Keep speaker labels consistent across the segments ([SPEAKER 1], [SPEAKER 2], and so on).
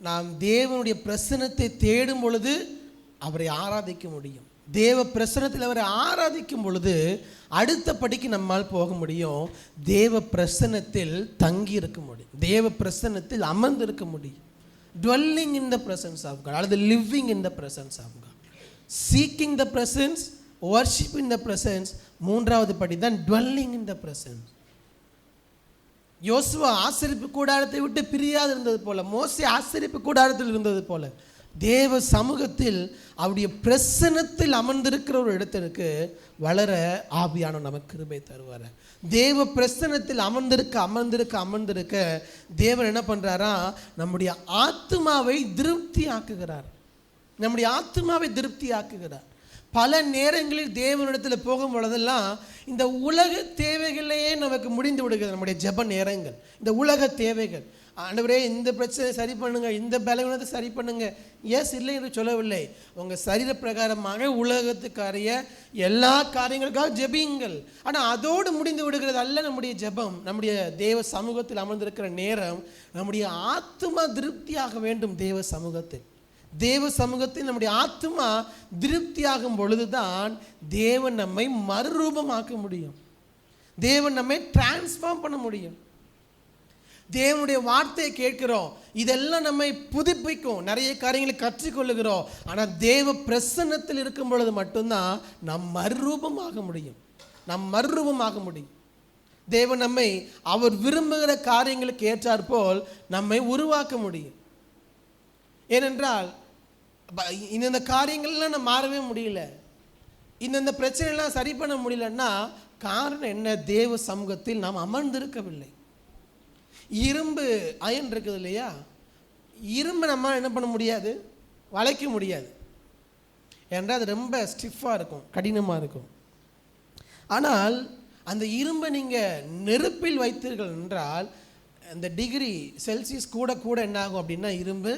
[SPEAKER 1] நாம் தேவனுடைய பிரசனத்தை தேடும் பொழுது அவரை ஆராதிக்க முடியும். தேவ பிரசனத்தில் அவரை ஆராதிக்கும் பொழுது அடுத்த படிக்கு நம்மால் போக முடியும். தேவ பிரசனத்தில் தங்கி இருக்க முடியும். தேவ பிரசனத்தில் அமர்ந்து இருக்க முடியும். Dwelling in the presence of God அல்லது living in the presence of God seeking the presence worship in the presence மூன்றாவது படி தான் டுவெல்லிங் இன் த பிரசன்ஸ் யோசுவா ஆசிரிப்பு கூடாரத்தை விட்டு பிரியாது இருந்தது போல மோசி ஆசிரிப்பு கூடாரத்தில் இருந்தது போல தேவ சமூகத்தில் அவருடைய பிரசனத்தில் அமர்ந்திருக்கிற ஒரு இடத்திற்கு வளர ஆவியான நமக்கு கிருபை தருவார். தேவ பிரசனத்தில் அமர்ந்திருக்க அமர்ந்திருக்க அமர்ந்திருக்க தேவர் என்ன பண்ணுறாரா நம்முடைய ஆத்மாவை திருப்தி ஆக்குகிறார் நம்முடைய ஆத்மாவை திருப்தி ஆக்குகிறார் பல நேரங்களில் தேவனிடத்தில் போகும் பொழுதெல்லாம் இந்த உலக தேவைகளையே நமக்கு முடிந்து விடுகிறது நம்முடைய ஜெப நேரங்கள். இந்த உலக தேவைகள். ஆண்டவரே இந்த பிரச்சனை சரி பண்ணுங்க இந்த பலவீனத்தை சரி பண்ணுங்க. எஸ் இல்லை என்று சொல்லவில்லை. உங்கள் சரீர பிரகாரமாக உலகத்துக்காரிய எல்லா காரியங்களுக்காக ஜெபியுங்கள். ஆனால் அதோடு முடிந்து விடுகிறது அல்ல நம்முடைய ஜெபம். நம்முடைய தேவ சமூகத்தில் அமர்ந்திருக்கிற நேரம் நம்முடைய ஆத்மா திருப்தியாக வேண்டும் தேவ சமூகத்தில். தேவ சமூகத்தில் நம்முடைய ஆத்மா திருப்தியாகும் பொழுதுதான் தேவன் நம்மை மறுரூபமாக்க முடியும். தேவன் நம்மை டிரான்ஸ்ஃபார்ம் பண்ண முடியும். தேவனுடைய வார்த்தையை கேட்கிறோம். இதெல்லாம் நம்மை புதுப்பிக்கும். நிறைய காரியங்களை கற்றுக்கொள்ளுகிறோம். ஆனால் தேவ பிரசன்னத்தில் இருக்கும் பொழுது மட்டும்தான் நம் மறுரூபமாக முடியும். நம் மறுரூபமாக முடியும். தேவன் நம்மை அவர் விரும்புகிற காரியங்களுக்கு ஏற்றாற்போல் நம்மை உருவாக்க முடியும். ஏனென்றால் இந்தந்த காரியங்கள்லாம் நம்ம மாறவே முடியல. இந்தந்த பிரச்சனைலாம் சரி பண்ண முடியலன்னா காரணம் என்ன? தேவ சமூகத்தில் நாம் அமர்ந்திருக்கவில்லை. இரும்பு அயன் இருக்குது இல்லையா? இரும்பை நம்ம என்ன பண்ண முடியாது? வளைக்க முடியாது. ஏன்றால் அது ரொம்ப ஸ்டிஃபாக இருக்கும் கடினமாக இருக்கும். ஆனால் அந்த இரும்பை நீங்கள் நெருப்பில் வைத்தீர்கள் என்றால் அந்த டிகிரி செல்சியஸ் கூட கூட என்னாகும் அப்படின்னா இரும்பு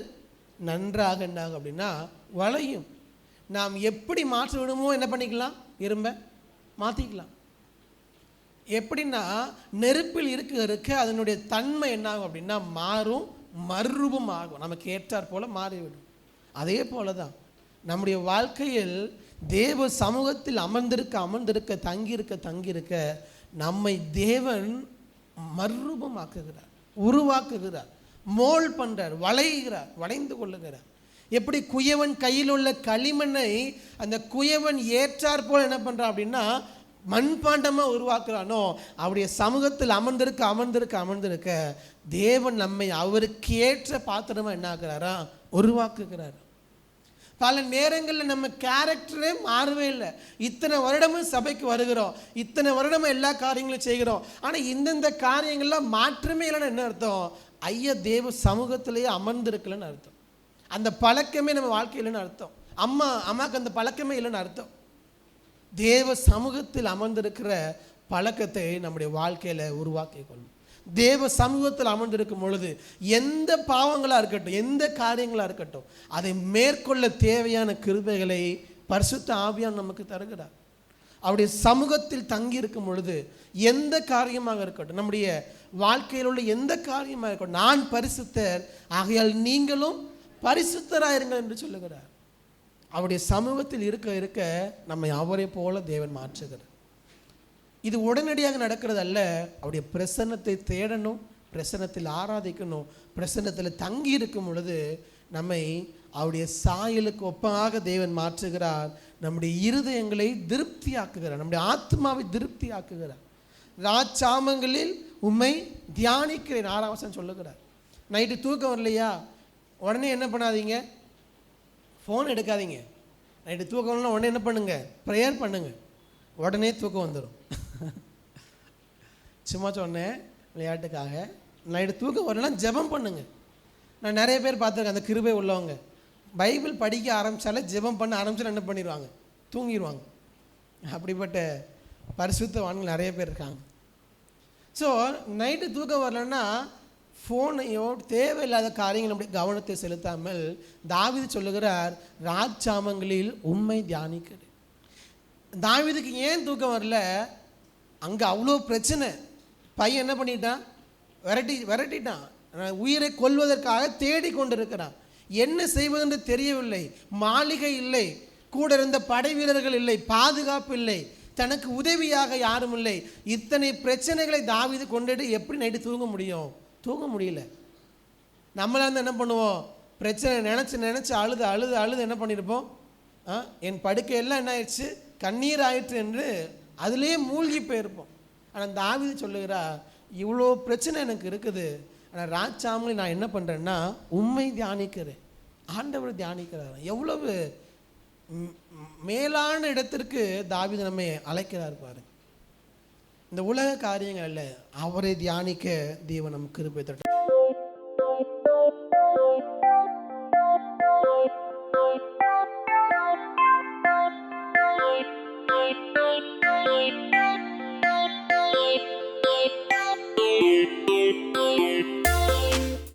[SPEAKER 1] நன்றாக என்னாகும் அப்படின்னா வளையும். நாம் எப்படி மாற்ற விடுமோ என்ன பண்ணிக்கலாம்? இரும்பை மாற்றிக்கலாம் எப்படின்னா நெருப்பில் இருக்க இருக்க அதனுடைய தன்மை என்னாகும் அப்படின்னா மாறும் மறுரூபம் ஆகும். நமக்கு ஏற்றாற் போல் மாறிவிடும். அதே போல தான் நம்முடைய வாழ்க்கையில் தேவ சமூகத்தில் அமர்ந்திருக்க அமர்ந்திருக்க தங்கியிருக்க தங்கியிருக்க நம்மை தேவன் மறுரூபமாக்குகிறார் உருவாக்குகிறார் மோல் பண்ணுறார் வளைகிறார் வளைந்து கொள்ளுகிறார். எப்படி குயவன் கையில் உள்ள களிமண்ணை அந்த குயவன் ஏற்றாற்போல் என்ன பண்ணுறான் அப்படின்னா மண்பாண்டமாக உருவாக்குறானோ அவருடைய சமூகத்தில் அமர்ந்திருக்க அமர்ந்திருக்க அமர்ந்திருக்க தேவன் நம்மை அவருக்கு ஏற்ற பாத்திரமா என்ன ஆக்குறாரா உருவாக்குகிறார். பல நேரங்களில் நம்ம கேரக்டரே மாறவே இல்லை. இத்தனை வருடமும் சபைக்கு வருகிறோம். இத்தனை வருடமும் எல்லா காரியங்களும் செய்கிறோம். ஆனால் இந்தந்த காரியங்கள்லாம் மாற்றமே இல்லைன்னு என்ன அர்த்தம்? ஐயா தேவ சமூகத்திலேயே அமர்ந்திருக்கலன்னு அர்த்தம். அந்த பழக்கமே நம்ம வாழ்க்கையில் அர்த்தம். அம்மா அம்மாவுக்கு அந்த பழக்கமே இல்லைன்னு அர்த்தம். தேவ சமூகத்தில் அமர்ந்திருக்கிற பழக்கத்தை நம்முடைய வாழ்க்கையில் உருவாக்கி கொள்ளும் தேவ சமூகத்தில் அமர்ந்திருக்கும் பொழுது எந்த பாவங்களாக இருக்கட்டும் எந்த காரியங்களாக இருக்கட்டும் அதை மேற்கொள்ள தேவையான கிருபைகளை பரிசுத்த ஆவியான் நமக்கு தருகிறார். அவருடைய சமூகத்தில் தங்கி இருக்கும் பொழுது எந்த காரியமாக இருக்கட்டும் நம்முடைய வாழ்க்கையில் உள்ள எந்த காரியமாக இருக்கட்டும் நான் பரிசுத்தர் ஆகையால் நீங்களும் பரிசுத்தராயிருங்கள் என்று சொல்லுகிறார். அவருடைய சமூகத்தில் இருக்க இருக்க நம்மை அவரை போல தேவன் மாற்றுகிறார். இது உடனடியாக நடக்கிறது அல்ல அவருடைய பிரசன்னத்தை தேடணும் பிரசன்னத்தில் ஆராதிக்கணும் பிரசன்னத்தில் தங்கி இருக்கும் பொழுது நம்மை அவருடைய சாயலுக்கு ஒப்பமாக தேவன் மாற்றுகிறார். நம்முடைய இருதயங்களை திருப்தியாக்குகிறார். நம்முடைய ஆத்மாவை திருப்தியாக்குகிறார். ராச்சாமங்களில் உம்மை தியானிக்கிறேன் ஆறாவசம் சொல்லுகிறார். நைட்டு தூக்கம் வரலையா? உடனே என்ன பண்ணாதீங்க? ஃபோன் எடுக்காதீங்க. நைட்டு தூக்கம் உடனே என்ன பண்ணுங்கள் ப்ரேயர் பண்ணுங்க. உடனே தூக்கம் வந்துடும் சும்மா சொன்னேன் விளையாட்டுக்காக. நைட்டு தூக்கம் வரலாம் ஜெபம் பண்ணுங்கள் நான் நிறைய பேர் பார்த்துருக்கேன் அந்த கிருபை உள்ளவங்க. பைபிள் படிக்க ஆரம்பித்தாலே ஜெபம் பண்ண ஆரம்பிச்சா என்ன பண்ணிடுவாங்க தூங்கிடுவாங்க அப்படிப்பட்ட பரிசுத்தவான்கள் நிறைய பேர் இருக்காங்க. ஸோ நைட்டு தூக்கம் வரலன்னா ஃபோனையோ தேவையில்லாத காரியங்கள் அப்படி கவனத்தை செலுத்தாமல் தாவீது சொல்லுகிறார் ராஜாமங்களில் உண்மை தியானிக்கிறது தாவிதுக்கு ஏன் தூக்கம் வரல? அங்கே அவ்வளோ பிரச்சனை. பையன் என்ன பண்ணிட்டான்? விரட்டி விரட்டிட்டான். உயிரை கொல்வதற்காக தேடி கொண்டிருக்கிறான் என்ன செய்வதென்று தெரியவில்லை. மாளிகை இல்லை. கூட இருந்த படை வீரர்கள் இல்லை. பாதுகாப்பு இல்லை. தனக்கு உதவியாக யாரும் இல்லை. இத்தனை பிரச்சனைகளை தாவீது கொண்டுட்டு எப்படி நைட்டு தூங்க முடியும்? தூங்க முடியல. நம்மளா இருந்து என்ன பண்ணுவோம்? பிரச்சனை நினச்சி நினச்சி அழுது அழுது அழுது என்ன பண்ணியிருப்போம் ஆ என் படுக்கையெல்லாம் என்ன ஆயிடுச்சு? கண்ணீர் ஆயிற்று என்று அதிலேயே மூழ்கி போயிருப்போம். ஆனால் தாவீது சொல்லுகிறா இவ்வளோ பிரச்சனை எனக்கு இருக்குது. ஆனால் ராஜாமலி நான் என்ன பண்ணுறேன்னா உண்மை தியானிக்கிறேன். ஆண்டவர் தியானிக்கிறார். எவ்வளவு மேலான இடத்திற்கு தாவீது நம்மை அழைக்கிறார் பாருங்க. இந்த உலக காரியங்கள் அல்ல அவரை தியானிக்க தேவன் நம் கிருபை தட்ட